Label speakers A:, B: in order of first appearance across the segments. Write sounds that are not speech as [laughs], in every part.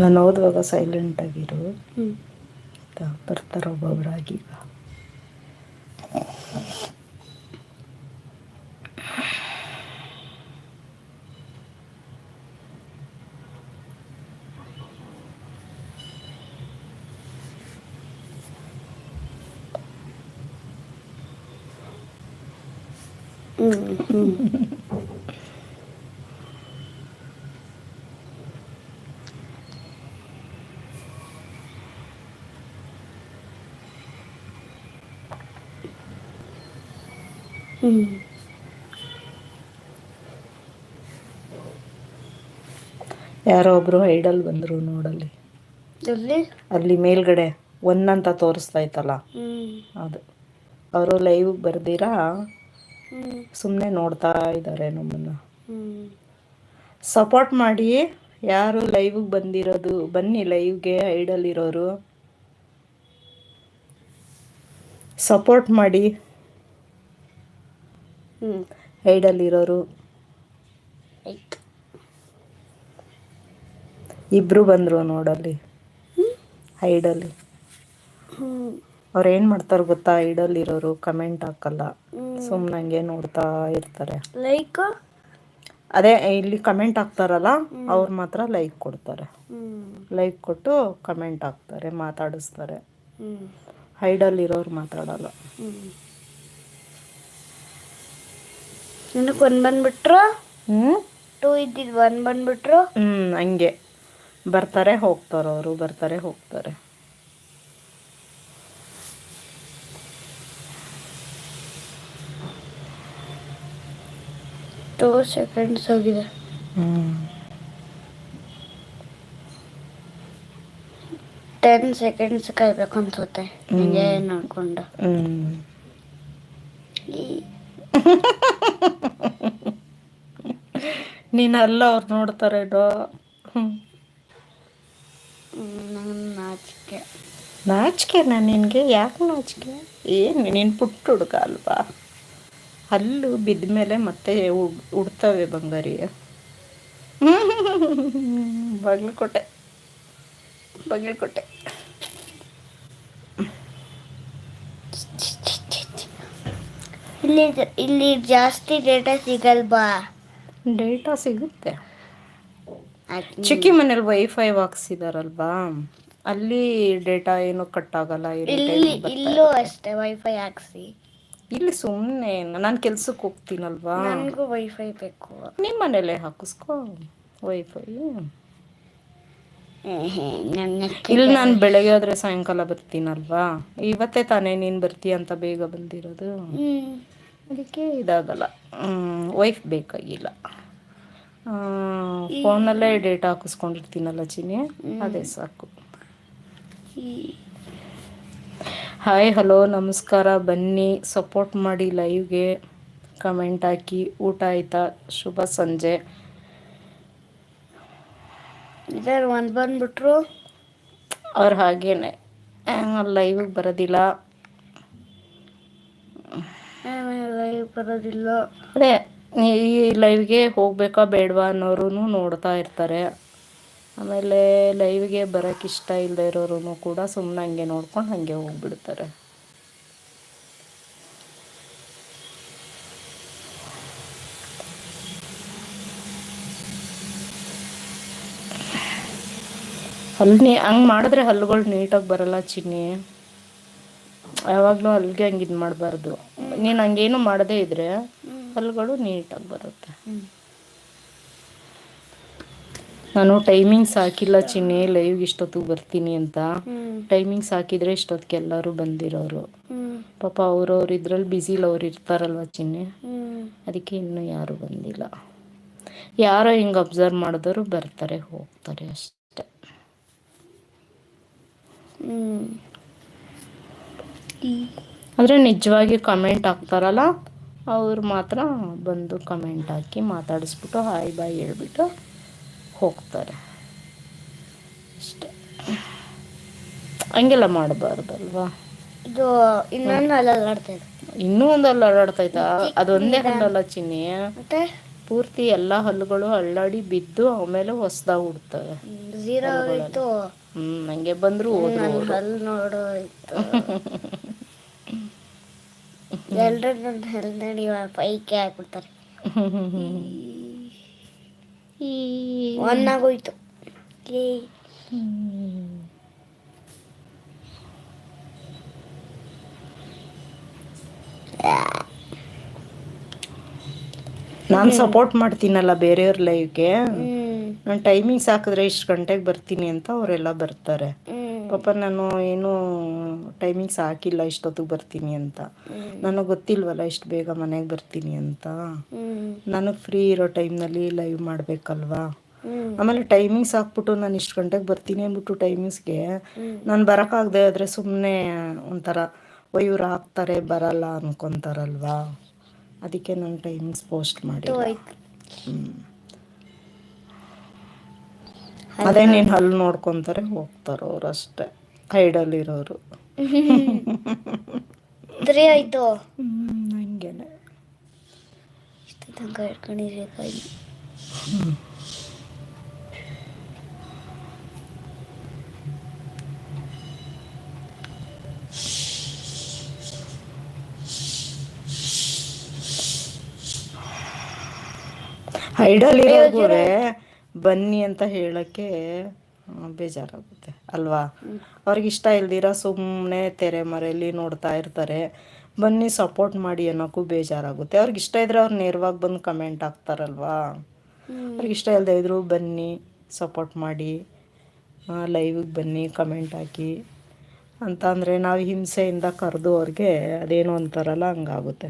A: ನಾನು ಓದುವಾಗ ಸೈಲೆಂಟ್ ಆಗಿರು.
B: ಹ್ಞೂ
A: ಅಂತ ಬರ್ತಾರೆ ಒಬ್ಬೊಬ್ರಾಗೀಗ
B: ಹ್ಞೂ ಹ್ಞೂ ಹ್ಞೂ
A: ಯಾರೋ ಒಬ್ರು ಐಡಲ್ ಬಂದ್ರು ನೋಡಲ್ಲಿ.
B: ಎಲ್ಲಿ?
A: ಅಲ್ಲಿ ಮೇಲ್ಗಡೆ ಒನ್ ಅಂತ ತೋರಿಸ್ತಾ ಇತ್ತಲ್ಲ. ಅದು. ಅವರು ಲೈವ್ ಬರ್ದಿರಾ? ಸುಮ್ಮನೆ ನೋಡ್ತಾ ಇದ್ದಾರೆ ನಮ್ಮನ್ನ. ಸಪೋರ್ಟ್ ಮಾಡಿ. ಯಾರು ಲೈವ್ಗೆ ಬಂದಿರೋದು? ಬನ್ನಿ ಲೈವ್ಗೆ ಐಡಲ್ ಇರೋರು. ಸಪೋರ್ಟ್ ಮಾಡಿ.
B: ಹ್ಞೂ
A: ಇಬ್ಬರು ಬಂದರು ನೋಡಲ್ಲಿ.
B: ಹೈಡಲ್ಲಿ.
A: ಅವ್ರು ಏನು ಮಾಡ್ತಾರೆ ಗೊತ್ತಾ? ಐಡಲ್ ಇರೋರು ಕಮೆಂಟ್ ಹಾಕಲ್ಲ. ಸುಮ್ಮನೆ ಹಂಗೆ ನೋಡ್ತಾ ಇರ್ತಾರೆ.
B: ಲೈಕ್
A: ಅದೇ ಇಲ್ಲಿ ಕಮೆಂಟ್ ಹಾಕ್ತಾರಲ್ಲ ಅವ್ರು ಮಾತ್ರ ಲೈಕ್ ಕೊಡ್ತಾರೆ. ಲೈಕ್ ಕೊಟ್ಟು ಕಮೆಂಟ್ ಹಾಕ್ತಾರೆ ಮಾತಾಡಿಸ್ತಾರೆ. ಹೈಡಲ್ಲಿರೋರು ಮಾತಾಡಲ್ಲ.
B: ನನಗೆ ಒಂದು ಬಂದ್ಬಿಟ್ರು?
A: ಹ್ಞೂ
B: ಟೂ ಇದ್ದಿದ್ದು ಒಂದು ಬಂದ್ಬಿಟ್ರು?
A: ಹ್ಞೂ ಹಂಗೆ. ಬರ್ತಾರೆ ಹೋಗ್ತಾರೆ ಅವರು ಬರ್ತಾರೆ ಹೋಗ್ತಾರೆ.
B: ಟೂ ಸೆಕೆಂಡ್ಸ್ ಹೋಗಿದೆ. ಟೆನ್ ಸೆಕೆಂಡ್ಸ್ ಕಾಯ್ಬೇಕು ಅನ್ಸುತ್ತೆ. ಹಿಂಗೆ ನೋಡ್ಕೊಂಡು. [laughs]
A: ನೀನು ಅಲ್ಲ ಅವ್ರು ನೋಡ್ತಾರೆ ಡೋ.
B: ನಾಚಿಕೆ. ನಾಚಿಕೆ
A: ನಾಚಿಕೆನಾ ನಿನಗೆ? ಯಾಕೆ ನಾಚಿಕೆ? ಏನು ನೀನು ಪುಟ್ಟ ಹುಡುಗ ಅಲ್ವಾ? ಹಲ್ಲು ಬಿದ್ದ ಮೇಲೆ ಮತ್ತೆ ಉಡ್ ಉಡ್ತವೆ ಬಂಗಾರಿ. ಬಗ್ಲಕೋಟೆ ಬಗ್ಲಕೋಟೆ
B: ಇಲ್ಲಿ ಇಲ್ಲಿ ಜಾಸ್ತಿ ಡೇಟಾ ಸಿಗಲ್ವಾ?
A: ಡೇಟಾ ಸಿಗುತ್ತೆ. ಚಿಕ್ಕಿ ಮನೇಲಿ ವೈಫೈ ಹಾಕ್ಸಿದಾರಲ್ವಾ ಅಲ್ಲಿ ಡೇಟಾ ಏನು ಕಟ್ ಆಗಲ್ಲ
B: ಇಲ್ಲಿ ಇಲ್ಲೂ ಅಷ್ಟೇ ವೈಫೈ ಹಾಕ್ಸಿ.
A: ಇಲ್ಲಿ ಸುಮ್ಮನೆ ನಾನು ಕೆಲ್ಸಕ್ಕೆ ಹೋಗ್ತೀನಲ್ವಾ?
B: ನನಗೂ ವೈಫೈ ಬೇಕು.
A: ನಿಮ್ಮ ಮನೇಲೆ ಹಾಕಿಸ್ಕೋ ವೈಫೈ ಇಲ್ಲಿ ನಾನು ಬೆಳಗ್ಗೆ ಹೋದ್ರೆ ಸಾಯಂಕಾಲ ಬರ್ತೀನಲ್ವಾ? ಇವತ್ತೇ ತಾನೇ ನೀನು ಬರ್ತೀಯ ಅಂತ ಬೇಗ ಬಂದಿರೋದು. ಅದಕ್ಕೆ ಇದಾಗಲ್ಲ. ವೈಫ್ ಬೇಕಾಗಿಲ್ಲ. ಫೋನಲ್ಲೇ ಡೇಟಾ ಹಾಕಿಸ್ಕೊಂಡಿರ್ತೀನಲ್ಲ ಚಿನಿ ಅದೇ ಸಾಕು. ಹಾಯ್ ಹಲೋ ನಮಸ್ಕಾರ. ಬನ್ನಿ ಸಪೋರ್ಟ್ ಮಾಡಿ ಲೈವ್ಗೆ ಕಮೆಂಟ್ ಹಾಕಿ. ಊಟ ಆಯ್ತಾ? ಶುಭ ಸಂಜೆ.
B: ಇದರ ಒಂದು ಬಂದ್ಬಿಟ್ರು?
A: ಅವ್ರು ಹಾಗೇನೆ. ಲೈವ್ಗೆ ಬರೋದಿಲ್ಲ.
B: ಲೈವ್ ಬರೋದಿಲ್ಲ
A: ಅದೇ, ಈ ಲೈವ್ಗೆ ಹೋಗ್ಬೇಕಾ ಬೇಡವಾ ಅನ್ನೋರು ನೋಡ್ತಾ ಇರ್ತಾರೆ. ಆಮೇಲೆ ಲೈವ್ಗೆ ಬರೋಕ್ಕೆ ಇಷ್ಟ ಇಲ್ಲದೆ ಇರೋರು ಕೂಡ ಸುಮ್ಮನೆ ಹಂಗೆ ನೋಡ್ಕೊಂಡು ಹಾಗೆ ಹೋಗ್ಬಿಡ್ತಾರೆ. ಅಲ್ಲಿ ಹಂಗೆ ಮಾಡಿದ್ರೆ ಹಲ್ಲುಗಳು ನೀಟಾಗಿ ಬರಲ್ಲ ಚಿನ್ನಿ. ಯಾವಾಗಲೂ ಅಲ್ಲಿಗೆ ಹಂಗೆ ಇದು ಮಾಡಬಾರ್ದು ನೀನು ಹಂಗೇನು ಮಾಡದೇ ಇದ್ರೆ ಹಲ್ಲುಗಳು ನೀಟಾಗಿ ಬರುತ್ತೆ. ನಾನು ಟೈಮಿಂಗ್ಸ್ ಹಾಕಿಲ್ಲ ಚಿನ್ನಿ ಲೈವ್ ಇಷ್ಟೊತ್ತಿಗೆ ಬರ್ತೀನಿ ಅಂತ. ಟೈಮಿಂಗ್ಸ್ ಹಾಕಿದ್ರೆ ಇಷ್ಟೊತ್ತಿಗೆ ಎಲ್ಲರೂ ಬಂದಿರೋರು. ಪಾಪ ಅವ್ರವ್ರು ಇದ್ರಲ್ಲಿ ಬ್ಯುಸಿಲಿ ಅವ್ರು ಇರ್ತಾರಲ್ವ ಚಿನ್ನಿ. ಅದಕ್ಕೆ ಇನ್ನೂ ಯಾರು ಬಂದಿಲ್ಲ. ಯಾರೋ ಹಿಂಗೆ ಅಬ್ಸರ್ವ್ ಮಾಡಿದವರು ಬರ್ತಾರೆ ಹೋಗ್ತಾರೆ ಅಷ್ಟೆ.
B: ಈ
A: ಆದರೆ ನಿಜವಾಗಿ ಕಮೆಂಟ್ ಹಾಕ್ತಾರಲ್ಲ ಅವ್ರು ಮಾತ್ರ ಬಂದು ಕಮೆಂಟ್ ಹಾಕಿ ಮಾತಾಡಿಸ್ಬಿಟ್ಟು ಹಾಯ್ ಬಾಯ್ ಹೇಳ್ಬಿಟ್ಟು ಹೋಗ್ತಾರೆ. ಅಷ್ಟೆ. ಹಂಗೆಲ್ಲ ಮಾಡಬಾರ್ದಲ್ವಾ?
B: ಇದು ಇನ್ನೊಂದು ಅಲ್ಲಾಡ್ತೈತೆ
A: ಇನ್ನೂ ಒಂದು ಹಲ್ಲು ಅಲ್ಲಾಡ್ತೈತಾ ಅದೊಂದೇ ಹಲ್ಲಲ್ಲ ಚಿನ್ನಿ. ಪೂರ್ತಿ ಎಲ್ಲ ಹಲ್ಲುಗಳು ಅಳ್ಳಾಡಿ ಬಿದ್ದು ಆಮೇಲೆ ಹೊಸ್ದಾಗಿ ಹುಡ್ತವೆ ಹ್ಮ್ ಹಂಗೆ ಬಂದ್ರು.
B: ಹಲ್ಲು ನೋಡು [laughs] ಎಲ್ರು ನನ್ನ ಹಲ್ಲು ನೋಡಿ ಪೈಕೆ ಹಾಕ್ಬಿಡ್ತಾರೆ
A: ನಾನು ಸಪೋರ್ಟ್ ಮಾಡ್ತೀನಲ್ಲ ಬೇರೆಯವ್ರ
B: ಲೈಫ್ಗೆ
A: ನನ್ ಟೈಮಿಂಗ್ಸ್ ಹಾಕಿದ್ರೆ ಇಷ್ಟು ಗಂಟೆಗೆ ಬರ್ತೀನಿ ಅಂತ ಅವರೆಲ್ಲ ಬರ್ತಾರೆ. ಪಾಪ ನಾನು ಏನು ಟೈಮಿಂಗ್ಸ್ ಹಾಕಿಲ್ಲ ಇಷ್ಟೊತ್ತಿಗೆ ಬರ್ತೀನಿ ಅಂತ. ನನಗೆ ಗೊತ್ತಿಲ್ವಲ್ಲ ಇಷ್ಟು ಬೇಗ ಮನೆಗೆ ಬರ್ತೀನಿ ಅಂತ. ನನಗೆ ಫ್ರೀ ಇರೋ ಟೈಮ್ನಲ್ಲಿ ಲೈವ್ ಮಾಡಬೇಕಲ್ವಾ? ಆಮೇಲೆ ಟೈಮಿಂಗ್ಸ್ ಹಾಕ್ಬಿಟ್ಟು ನಾನು ಇಷ್ಟು ಗಂಟೆಗೆ ಬರ್ತೀನಿ ಅಂದ್ಬಿಟ್ಟು ಟೈಮಿಂಗ್ಸ್ಗೆ ನಾನು ಬರೋಕ್ಕಾಗದೆ ಆದರೆ ಸುಮ್ಮನೆ ಒಂಥರ ಒಯ್ಯೂರು ಹಾಕ್ತಾರೆ ಬರಲ್ಲ ಅನ್ಕೊತಾರಲ್ವಾ? ಅದಕ್ಕೆ ನಾನು ಟೈಮಿಂಗ್ಸ್ ಪೋಸ್ಟ್ ಮಾಡಿ
B: ಹೋಯ್ತು
A: ಅದೇ ನೀನು ಹಲ್ಲು ನೋಡ್ಕೊತಾರೆ ಹೋಗ್ತಾರೆ ಅವ್ರು ಅಷ್ಟೇ ಹೈಡಲ್ಲಿರೋರು
B: ಇರೋರು. [laughs] ಆಯ್ತು.
A: ಹಂಗೇನೆ.
B: ಇಷ್ಟು ತನಕ ಹಿಡ್ಕೊಂಡಿರಿ ಕೈ
A: ಹೈಡಲ್ಲಿರೋರ್ಗೂ ಬನ್ನಿ ಅಂತ ಹೇಳಕ್ಕೆ ಬೇಜಾರಾಗುತ್ತೆ, ಅಲ್ವಾ? ಅವ್ರಿಗೆ ಇಷ್ಟ ಇಲ್ದಿರ ಸುಮ್ಮನೆ ತೆರೆ ಮರೆಯಲ್ಲಿ ನೋಡ್ತಾ ಇರ್ತಾರೆ. ಬನ್ನಿ ಸಪೋರ್ಟ್ ಮಾಡಿ ಅನ್ನೋಕ್ಕೂ ಬೇಜಾರಾಗುತ್ತೆ. ಅವ್ರಿಗೆ ಇಷ್ಟ ಇದ್ರೆ ಅವ್ರು ನೇರವಾಗಿ ಬಂದು ಕಮೆಂಟ್ ಹಾಕ್ತಾರಲ್ವಾ? ಅವ್ರಿಗೆ ಇಷ್ಟ ಇಲ್ಲದೆ ಇದ್ರು ಬನ್ನಿ ಸಪೋರ್ಟ್ ಮಾಡಿ ಲೈವಿಗೆ ಬನ್ನಿ ಕಮೆಂಟ್ ಹಾಕಿ. ಅಂತ ಅಂದರೆ ನಾವು ಹಿಂಸೆಯಿಂದ ಕರೆದು ಅವ್ರಿಗೆ ಅದೇನೋ ಅಂತಾರಲ್ಲ ಹಂಗಾಗುತ್ತೆ.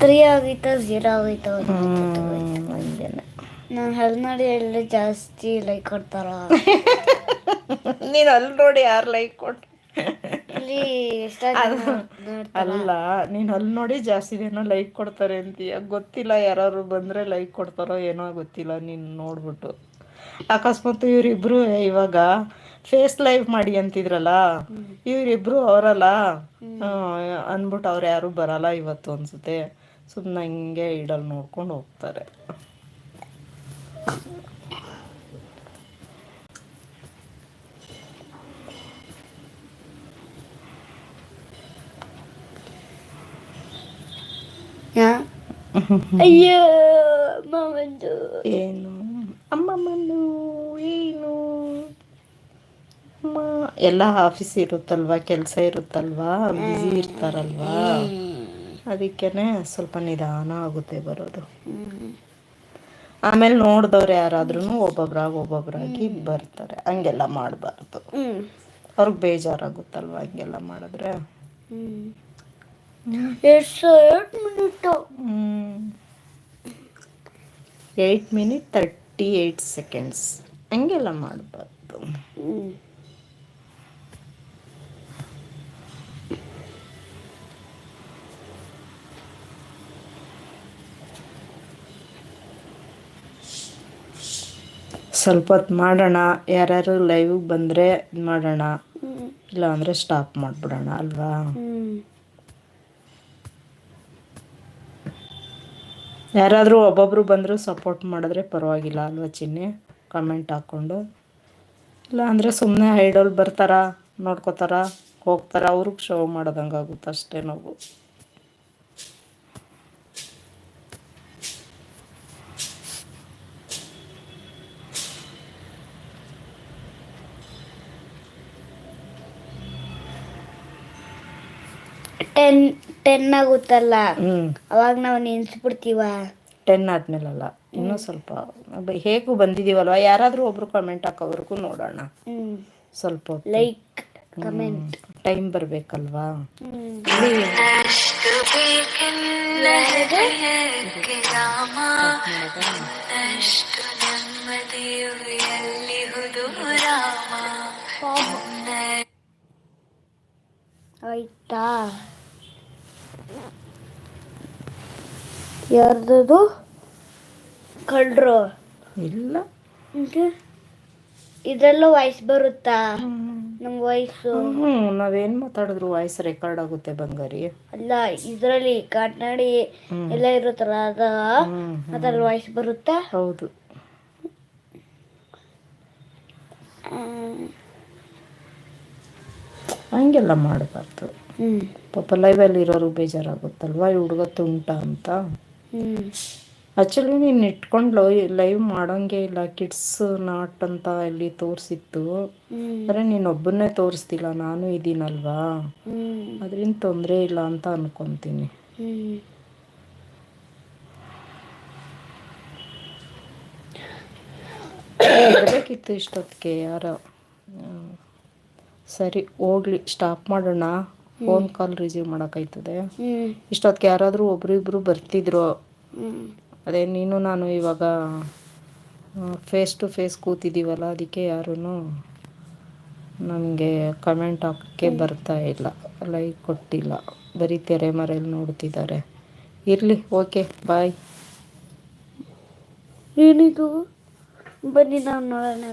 B: ತ್ರೀ ಆಗಿತ್ತು ಝೀರೋ ಆಗಿತ್ತು
A: ಹ್ಮ್, ಹಂಗೇನೆ.
B: ನಾನು ಎಲ್ಲ ಜಾಸ್ತಿ ಲೈಕ್ ಕೊಡ್ತಾರ. [laughs]
A: ನೀನು ಅಲ್ಲಿ ನೋಡಿ ಯಾರು ಲೈಕ್ ಕೊಟ್ಟು
B: ಇಲ್ಲಿ
A: ಅಲ್ಲ ನೀನು ಅಲ್ಲಿ ನೋಡಿ ಜಾಸ್ತಿ ಜನ ಲೈಕ್ ಕೊಡ್ತಾರೆ ಅಂತೀಯ. ಗೊತ್ತಿಲ್ಲ ಯಾರು ಬಂದರೆ ಲೈಕ್ ಕೊಡ್ತಾರೋ ಏನೋ ಗೊತ್ತಿಲ್ಲ ನೀನು ನೋಡ್ಬಿಟ್ಟು. ಅಕಸ್ಮಾತ್ ಇವರಿಬ್ರು ಇವಾಗ ಫೇಸ್ ಲೈವ್ ಮಾಡಿ ಅಂತಿದ್ರಲ್ಲ ಇವರಿಬ್ರು ಅವರಲ್ಲ ಅಂದ್ಬಿಟ್ಟು ಅವ್ರು ಯಾರು ಬರಲ್ಲ ಇವತ್ತು ಅನ್ಸುತ್ತೆ ಸುಮ್ಮನೆ ಹಂಗೆ ಇಡಲ್ಲಿ ನೋಡ್ಕೊಂಡು ಹೋಗ್ತಾರೆ.
B: ಅಯ್ಯೋ ಮಾವಂದು.
A: ಏನು? ಅಮ್ಮಮ್ಮನು ಏನು? ಅಮ್ಮ ಎಲ್ಲ ಆಫೀಸ್ ಇರುತ್ತಲ್ವಾ? ಕೆಲಸ ಇರುತ್ತಲ್ವಾ? ಬ್ಯುಸಿ ಇರ್ತಾರಲ್ವಾ? ಅದಕ್ಕೇನೆ ಸ್ವಲ್ಪ ನಿಧಾನ ಆಗುತ್ತೆ ಬರೋದು. ಆಮೇಲೆ ನೋಡಿದವ್ರು ಯಾರಾದ್ರೂ ಒಬ್ಬೊಬ್ರಾಗಿ ಒಬ್ಬೊಬ್ರಾಗಿ ಬರ್ತಾರೆ. ಹಂಗೆಲ್ಲ ಮಾಡಬಾರ್ದು. ಅವ್ರಿಗೆ ಬೇಜಾರಾಗುತ್ತಲ್ವ ಹಂಗೆಲ್ಲ ಮಾಡಿದ್ರೆ? Eight minute? Thirty eight seconds. ಹಂಗೆಲ್ಲ ಮಾಡಬಾರ್ದು. ಸ್ವಲ್ಪ ಹೊತ್ತು ಮಾಡೋಣ. ಯಾರ್ಯಾರು ಲೈವಿಗೆ ಬಂದರೆ ಇದು ಮಾಡೋಣ. ಇಲ್ಲ ಅಂದರೆ ಸ್ಟಾಪ್ ಮಾಡಿಬಿಡೋಣ ಅಲ್ವಾ? ಯಾರಾದರೂ ಒಬ್ಬೊಬ್ರು ಬಂದರೂ ಸಪೋರ್ಟ್ ಮಾಡಿದ್ರೆ ಪರವಾಗಿಲ್ಲ ಅಲ್ವಾ ಚಿನ್ನಿ? ಕಮೆಂಟ್ ಹಾಕ್ಕೊಂಡು. ಇಲ್ಲ ಅಂದರೆ ಸುಮ್ಮನೆ ಐಡಲ್ ಬರ್ತಾರ ನೋಡ್ಕೋತಾರ ಹೋಗ್ತಾರ ಅವ್ರಿಗೆ ಶೋ ಮಾಡ್ದಂಗಾಗುತ್ತೆ ಅಷ್ಟೇ ನಾವು.
B: ಟೆನ್ ಟೆನ್ ಆಗುತ್ತಲ್ಲ?
A: ಹ್ಞೂ
B: ಅವಾಗ ನಾವು ನೆನ್ಸ್ಬಿಡ್ತೀವ?
A: ಟೆನ್ ಆದ್ಮೇಲಲ್ಲ. ಇನ್ನೂ ಸ್ವಲ್ಪ ಬ- ಹೇಗೂ ಬಂದಿದ್ದೀವಲ್ವ ಯಾರಾದರೂ ಒಬ್ರು ಕಮೆಂಟ್ ಹಾಕೋವರೆಗೂ ನೋಡೋಣ.
B: ಹ್ಮ್.
A: ಸ್ವಲ್ಪ.
B: ಲೈಕ್ ಕಮೆಂಟ್
A: ಟೈಮ್ ಬರಬೇಕಲ್ವಾ?
B: ಆಯ್ತಾ? ಯಾರ್ದದು? ಕಳ್ರು
A: ಇಲ್ಲ.
B: ಇದೆಲ್ಲ ವಾಯ್ಸ್ ಬರುತ್ತಾ?
A: ನಮ್ಗೆ
B: ನಮ್ಮ ವಯಸ್ಸು
A: ಹ್ಞೂ ನಾವೇನು ಮಾತಾಡಿದ್ರು ವಾಯ್ಸ್ ರೆಕಾರ್ಡ್ ಆಗುತ್ತೆ ಬಂಗಾರಿ.
B: ಅಲ್ಲ ಇದರಲ್ಲಿ ಕನ್ನಡಿ ಎಲ್ಲ ಇರುತ್ತಲ್ಲ ಅದ? ಅದ್ರಲ್ಲಿ ವಾಯ್ಸ್ ಬರುತ್ತಾ?
A: ಹೌದು. ಹಂಗೆಲ್ಲ ಮಾಡಬಾರ್ದು.
B: ಹ್ಮ್
A: ಪಾಪ ಅಲ್ಲಿ ಇರೋರು ಬೇಜಾರಾಗುತ್ತಲ್ವಾ? ಈ ಹುಡುಗ ತುಂಟ ಅಂತ. ಆ್ಯಕ್ಚುಲಿ ನೀನು ಇಟ್ಕೊಂಡು ಲೈ ಲೈವ್ ಮಾಡೋಂಗೆ ಇಲ್ಲ ಕಿಡ್ಸ್ ನಾಟ್ ಅಂತ ಇಲ್ಲಿ ತೋರಿಸಿತ್ತು.
B: ಅಂದ್ರೆ
A: ಆದರೆ ನೀನೊಬ್ಬನ್ನೇ ತೋರಿಸ್ತಿಲ್ಲ, ನಾನು ಇದ್ದೀನಲ್ವಾ ಅದರಿಂದ ತೊಂದರೆ ಇಲ್ಲ ಅಂತ ಅನ್ಕೊತೀನಿ. ಇಷ್ಟೊತ್ತಿಗೆ, ಯಾರೋ. ಸರಿ, ಹೋಗ್ಲಿ ಸ್ಟಾಪ್ ಮಾಡೋಣ. ಫೋನ್ ಕಾಲ್ ರಿಸೀವ್ ಮಾಡೋಕ್ಕಾಯ್ತದೆ ಇಷ್ಟೊತ್ತಿಗೆ ಯಾರಾದರೂ ಒಬ್ರಿಬ್ರು ಬರ್ತಿದ್ರು. ಅದೇ ನೀನು ನಾನು ಇವಾಗ ಫೇಸ್ ಟು ಫೇಸ್ ಕೂತಿದ್ದೀವಲ್ಲ ಅದಕ್ಕೆ ಯಾರೂ ನನಗೆ ಕಮೆಂಟ್ ಹಾಕೋಕ್ಕೆ ಬರ್ತಾ ಇಲ್ಲ. ಲೈಕ್ ಕೊಟ್ಟಿಲ್ಲ. ಬರೀ ತೆರೆ ಮರೆಯಲ್ಲಿ ನೋಡ್ತಿದ್ದಾರೆ. ಇರಲಿ ಓಕೆ ಬಾಯ್
B: ಏನಿದು? ಬನ್ನಿ ನಾನು ನೋಡೋಣ